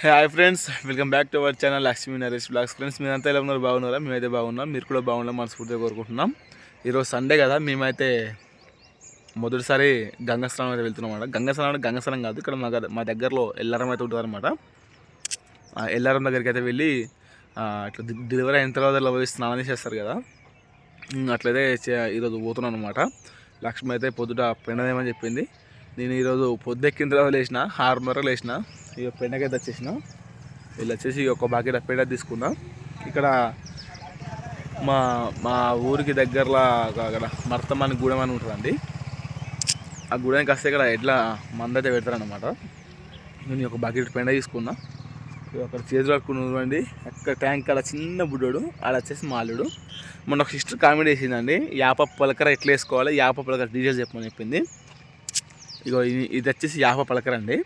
Hi friends welcome back to our channel Lakshmi Naresh vlogs. Friends మీరంతా ఎలా ఉన్నారు? బాగున్నారా? మేమైతే బాగున్నాం. మీరు కూడా బాగున్నాం మనస్ఫూర్తిగా కోరుకుంటున్నాం. ఈరోజు సండే కదా మేమైతే మొదటిసారి గంగా స్నానం అయితే వెళ్తున్నాం అనమాట గంగా స్నానం అంటే గంగా స్నానం కాదు ఇక్కడ మా మా దగ్గరలో ఎల్లారం అయితే ఉంటుంది అనమాట ఎల్లారం దగ్గరికి అయితే వెళ్ళి ఇట్లా డెలివరీ అయిన తర్వాత ఇలా పోయి స్నానం చేస్తారు కదా. అట్లయితే చే- ఈరోజు పోతున్నాను అనమాట లక్ష్మి అయితే పొద్దుట పెండదేమని చెప్పింది. నేను ఈరోజు పొద్దెక్కిన తర్వాత లేచిన ఆరున్నర లేచిన ఇక పెండకైతే వచ్చేసిన వీళ్ళు వచ్చేసి ఒక బాకెట్ పెండ తీసుకున్నా. ఇక్కడ మా మా ఊరికి దగ్గరలో అక్కడ మర్తమాని గూడెం అని ఉంటుందండి. ఆ గూడెంకి వస్తే ఇక్కడ ఎట్లా మందైతే పెడతారనమాట నేను ఒక బకెట్ పెండ తీసుకున్నా. అక్కడ చేతులు కట్టుకుని చూడండి అక్కడ ట్యాంక్ కాడ చిన్న బుడ్డోడు ఆడ వచ్చేసి మాలుడు మొన్న ఒక సిస్టర్ కామెడీ చేసిందండి యాప పలకర ఎట్లా వేసుకోవాలి యాప పలకర డీటెయిల్స్ చెప్పమని చెప్పింది. ఇగో ఇది ఇది వచ్చేసి యాప పలకర అండి.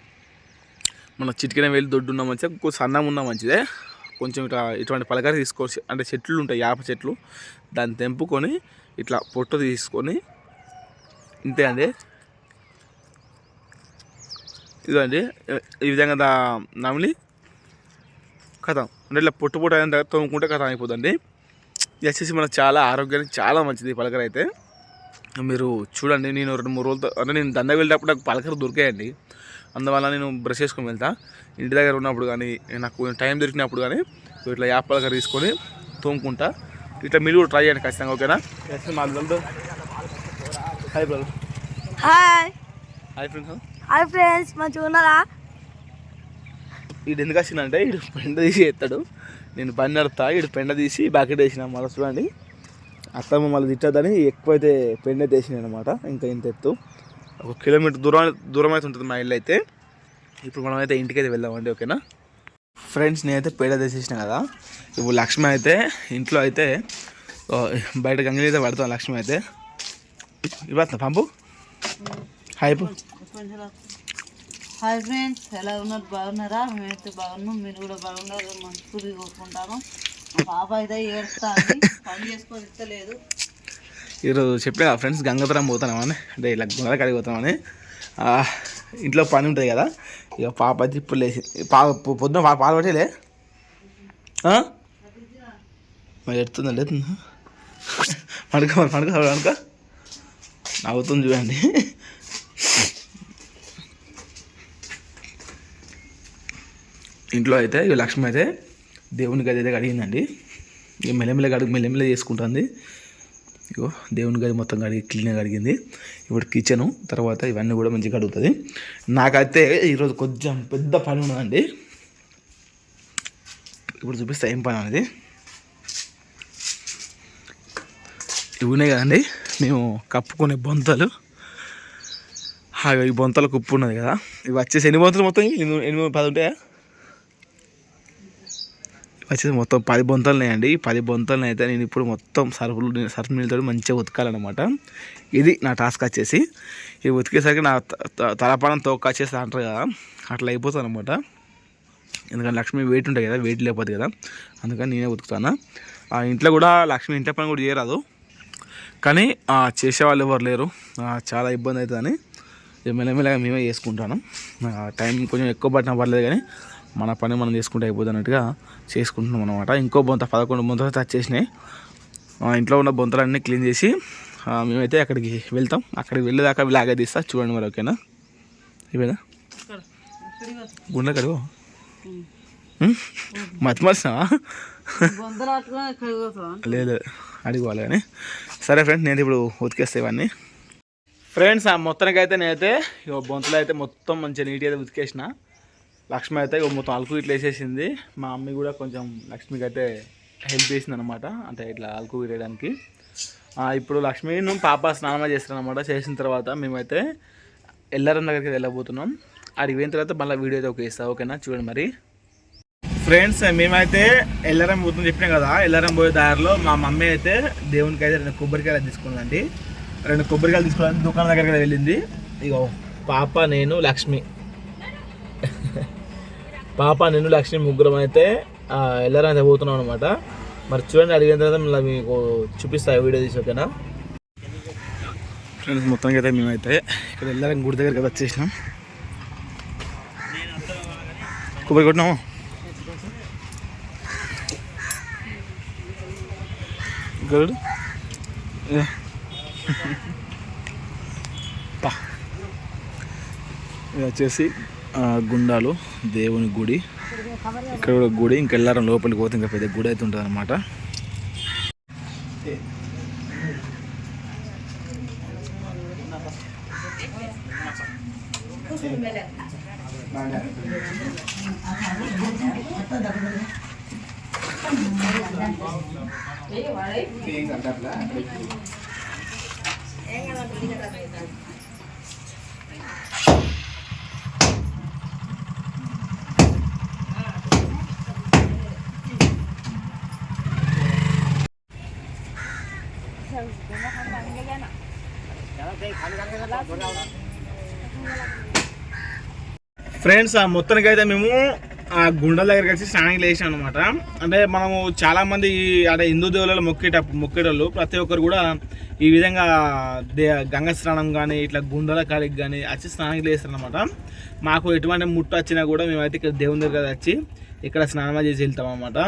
మన చిటికన వెళ్ళి దొడ్డు ఉన్న మంచిగా కొంచెం సన్నం ఉన్న మంచిదే. కొంచెం ఇట్లా ఇటువంటి పలకర తీసుకోవచ్చు. అంటే చెట్లు ఉంటాయి యాప చెట్లు. దాన్ని తెంపుకొని ఇట్లా పొట్టు తీసుకొని ఇంతే అండి. ఇదండి ఈ విధంగా దా నమిలి కథ. అంటే ఇట్లా పొట్టు పొట్టు అయిన తర్వాత తోముకుంటే కథ అయిపోతుంది ఇది వచ్చేసి మనకు చాలా ఆరోగ్యానికి చాలా మంచిది ఈ పలకర అయితే. మీరు చూడండి నేను రెండు మూడు రోజులతో అంటే నేను దండ వెళ్ళేటప్పుడు నాకు పలకలు దొరికాయండి. అందువల్ల నేను బ్రష్ చేసుకొని వెళ్తా. ఇంటి దగ్గర ఉన్నప్పుడు కానీ నాకు టైం దొరికినప్పుడు కానీ ఇట్లా యాప్ పలకర తీసుకొని తోముకుంటా. ఇట్లా మీరు కూడా ట్రై చేయండి ఖచ్చితంగా ఓకేనా? Hi brother hi hi friends hi friends మంచిగా ఉన్నారా వీడు ఎందుకు వచ్చిందంటే వీడు పెండ తీసి ఎత్తాడు. నేను పని నడుపుతా వీడు పెండ తీసి బాకెట్ వేసిన మళ్ళీ చూడండి. అత్తమ్మ మళ్ళీ తిట్టదని ఎక్కువైతే పెండ అయితే వేసినాయి అనమాట ఇంకా ఇంత ఎత్తు ఒక కిలోమీటర్ దూరం దూరం అయితే ఉంటుంది మా ఇల్లు అయితే. ఇప్పుడు మనం అయితే ఇంటికి అయితే వెళ్దామండి ఓకేనా? ఫ్రెండ్స్ నేనైతే పేడ తీసేసిన కదా. ఇప్పుడు లక్ష్మి అయితే ఇంట్లో అయితే బయట గంగలు అయితే పడతాం లక్ష్మి అయితే. ఇవ్వస్తా పంపు? హాయ్. హాయ్ ఫ్రెండ్స్ ఎలా ఉన్నారు? బాగున్నారా? మేమైతే బాగున్నాం. మీరు కూడా బాగున్నారు. మనస్ఫూర్తి కోరుకుంటాను ఈరోజు పాప అయితే ఫ్రెండ్స్ గంగాధరం పోతున్నామని. అంటే ఇలా గుండెల కడిగి పోతామని ఇంట్లో పని ఉంటుంది కదా. ఇక పాప అయితే ఇప్పుడు లేచి పా పొద్దున పాప పాలు పట్టేలే? మరి ఎడుతుందా లేతుందా? పడుక మరి పడుక. నవ్వుతుంది చూడండి. ఇంట్లో అయితే ఇక లక్ష్మి అయితే దేవుని గది అయితే కడిగిందండి. ఇక మెల్లమెల్ల కడిగి మెల్లమెల్ల చేసుకుంటుంది. ఇగో దేవుని గది మొత్తం కడిగి క్లీన్గా కడిగింది. ఇప్పుడు కిచెను తర్వాత ఇవన్నీ కూడా మంచిగా కడుగుతుంది. నాకైతే ఈరోజు కొంచెం పెద్ద పని ఉన్నదండి. ఇప్పుడు చూపిస్తా ఏం పని అనేది. ఇవి ఉన్నాయి కదండి. మేము కప్పుకునే బొంతలు. ఈ బొంతలు కుప్పు ఉన్నది కదా. ఇవి వచ్చేసి ఎన్ని బొంతలు మొత్తం? ఎనిమిది పది ఉంటాయా? వచ్చేసి మొత్తం పది బొంతలు ఉన్నాయండి పది బొంతలను అయితే నేను ఇప్పుడు మొత్తం సరుపులు సర్ఫ్ నీళ్ళతో మంచిగా ఉతకాలన్నమాట. ఇది నా టాస్క్ వచ్చేసి. ఇది ఉతికేసరికి నా త- త- తలపానం తోక వచ్చేసి అంటారు కదా అట్లా అయిపోతుంది అనమాట ఎందుకంటే లక్ష్మి వెయిట్ ఉంటుంది కదా వెయిట్ లేకపోతే కదా. అందుకని నేనే ఉతుకుతాను. ఆ ఇంట్లో కూడా లక్ష్మి ఇంట్లో పని కూడా చేయరాదు. కానీ ఆ, చేసేవాళ్ళు ఎవరు లేరు. చాలా ఇబ్బంది అవుతుందని మెల్లమెల్లగా మేమే చేసుకుంటాను. ఆ, టైం కొంచెం ఎక్కువ పట్టినా పర్లేదు కానీ మన పని మనం చేసుకుంటే అయిపోతుంది అన్నట్టుగా చేసుకుంటున్నాం అనమాట ఇంకో బొంత పదకొండు బొంతలు టచ్ చేసినాయి ఇంట్లో ఉన్న బొంతలన్నీ క్లీన్ చేసి మేమైతే అక్కడికి వెళ్తాం. అక్కడికి వెళ్ళేదాకా లాగా తీస్తా. చూడండి మరి ఓకేనా? ఇవేనా గుండె కడుగు. మతి మర్చినావా బొందలు పట్టుకొని ఎక్కడికి పోతాం లేదు అడిగోవాలి కానీ. సరే ఫ్రెండ్స్ నేను ఇప్పుడు ఉతికేస్తే ఇవన్నీ. ఫ్రెండ్స్ ఆ మొత్తానికి అయితే నేనైతే ఇక బొంతలు అయితే మొత్తం మంచిగా నీట్గా అయితే ఉతికేసిన. లక్ష్మి అయితే ఇక మొత్తం అలుకు ఇట్లా వేసేసింది. మా మమ్మీ కూడా కొంచెం లక్ష్మికి అయితే హెల్ప్ చేసింది అనమాట అంటే ఇట్లా అలుకు వేయడానికి ఇప్పుడు లక్ష్మి నువ్వు పాప స్నానం చేస్తాను అనమాట చేసిన తర్వాత మేమైతే ఎల్లరం దగ్గరికి వెళ్ళబోతున్నాం. అడిగి పోయిన తర్వాత మళ్ళీ వీడియో అయితే ఓకే ఇస్తా ఓకేనా? చూడండి మరి. ఫ్రెండ్స్ మేమైతే ఎల్లరం పోతుంది చెప్పినాం కదా. ఎల్లరం పోయే దారిలో మా మమ్మీ అయితే దేవునికి అయితే రెండు కొబ్బరికాయలు తీసుకున్నాండి రెండు కొబ్బరికాయలు తీసుకోవడానికి దుకాణం దగ్గరికి వెళ్ళింది. ఇగో పాప నేను లక్ష్మి. పాప నిన్ను లక్ష్మి ముగ్గురం అయితే వెళ్ళారని ఎల్లరం అయితే పోతున్నాం అనమాట మరి చూడండి అడిగిన తర్వాత మళ్ళీ మీకు చూపిస్తా వీడియో తీసి ఓకేనా? ఫ్రెండ్స్ మొత్తానికి అయితే మేమైతే ఇక్కడ ఎల్లరం గుడి దగ్గరికి అయితే వచ్చేసినాం. కొబ్బరి కొట్టినాము గుడ్ వచ్చేసి గుండాలు దేవుని గుడి. ఇక్కడ కూడా గుడి ఇంకా వెళ్ళారం లోపలికి పోతే ఇంకా పెద్ద గుడి అయితే ఉంటుంది అనమాట ఫ్రెండ్స్ ఆ మొత్తానికి అయితే మేము ఆ గుండెల దగ్గరికి వచ్చి స్నానం లేచాం అనమాట అంటే మనము చాలా మంది అంటే హిందూ దేవుళ్ళలో మొక్కేటప్పుడు మొక్కేటోళ్ళు ప్రతి ఒక్కరు కూడా ఈ విధంగా దే గంగ స్నానం కానీ ఇట్లా గుండెల కాడికి కానీ వచ్చి స్నానం చేస్తారు అనమాట మాకు ఎటువంటి ముట్టు వచ్చినా కూడా మేమైతే ఇక్కడ దేవుని దగ్గర వచ్చి ఇక్కడ స్నానం చేసి వెళ్తాం అనమాట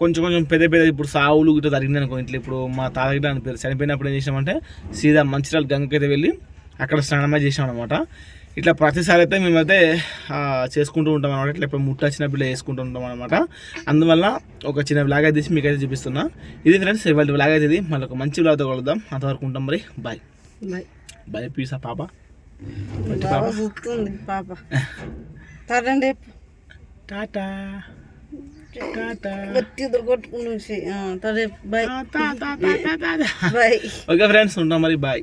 కొంచెం కొంచెం పెద్ద పెద్ద ఇప్పుడు సావులు ఇట్లా జరిగింది అనుకో ఇంట్లో ఇప్పుడు మా తాత గిట్ల అని పేరు. చనిపోయినప్పుడు ఏం చేసామంటే సీదా మంచిర్యాల గంగకైతే వెళ్ళి అక్కడ స్నానం చేసాం అనమాట ఇట్లా ప్రతిసారి అయితే మేమైతే చేసుకుంటూ ఉంటాం అనమాట ఇట్లా ఇప్పుడు ముట్ట వచ్చిన పిల్ల వేసుకుంటూ ఉంటాం అనమాట అందువల్ల ఒక చిన్న బ్లాగ్ అయితే తీసి మీకైతే చూపిస్తున్నా. ఇది ఫ్రెండ్స్ ఇవాళ బ్లాగ్ అయితే ఇది. మళ్ళీ ఒక మంచి బ్లాగ్తో కలుద్దాం. అంతవరకు ఉంటాం మరి. బాయ్ బాయ్ బాయ్ పీసా పాప. పాప. తరండి టాటా. ఓకే ఫ్రెండ్స్ ఉంటాం మరి బాయ్